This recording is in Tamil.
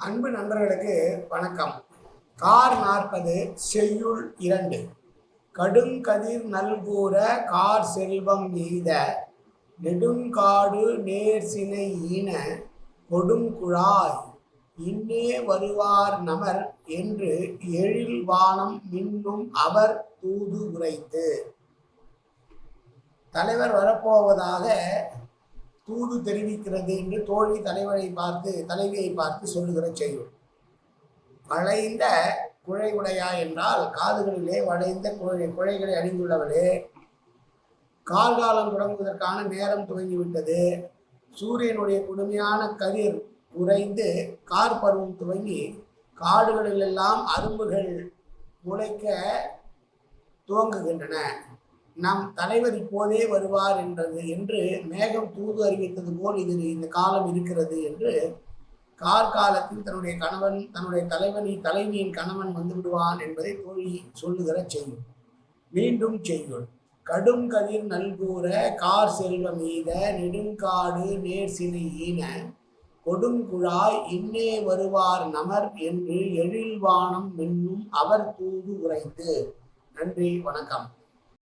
அன்பு நண்பர்களுக்கு வணக்கம். கார் நாற்பது செய்யுள் இரண்டு. கடுங்கதிர் நல்கூற கார் செல்வம் எய்த. நெடுங்காடு நேர்சினை ஈன கொடுங்குழாய். இன்னே வருவார் நமர் என்று எழில் வானம் மின்னும் அவர் தூது உரைத்து. தலைவர் வரப்போவதாக தூது தெரிவிக்கிறது என்று தோழி தலைவரை பார்த்து தலைவியை பார்த்து சொல்லுகிற செய்யும். வளைந்த குழை உடையா என்றால் காதுகளிலே வளைந்த குழை குழைகளை அணிந்துள்ளவளே கால்காலம் தொடங்குவதற்கான நேரம் துவங்கிவிட்டது. சூரியனுடைய கொடுமையான கதிர் உறைந்து கார் பருவம் துவங்கி காடுகளிலெல்லாம் அரும்புகள் முளைக்க துவங்குகின்றன. நம் தலைவர் இப்போதே வருவார் என்றது என்று மேகம் தூது அறிவித்தது போல் இது இந்த காலம் இருக்கிறது என்று கார்காலத்தில் தன்னுடைய கணவன் தன்னுடைய தலைவனி தலைவியின் கணவன் வந்து விடுவான் என்பதை தோழி சொல்லுகிற செய்யும் மீண்டும் செய்யுள். கடும் கதிர் நல்கூற கார் செல்வம் மீத நெடுங்காடு நேர் சினை ஈன கொடுங்குழாய் இன்னே வருவார் நமர் என்று எழில்வானம் மின்னும் அவர் தூது உரைத்து. நன்றி வணக்கம்.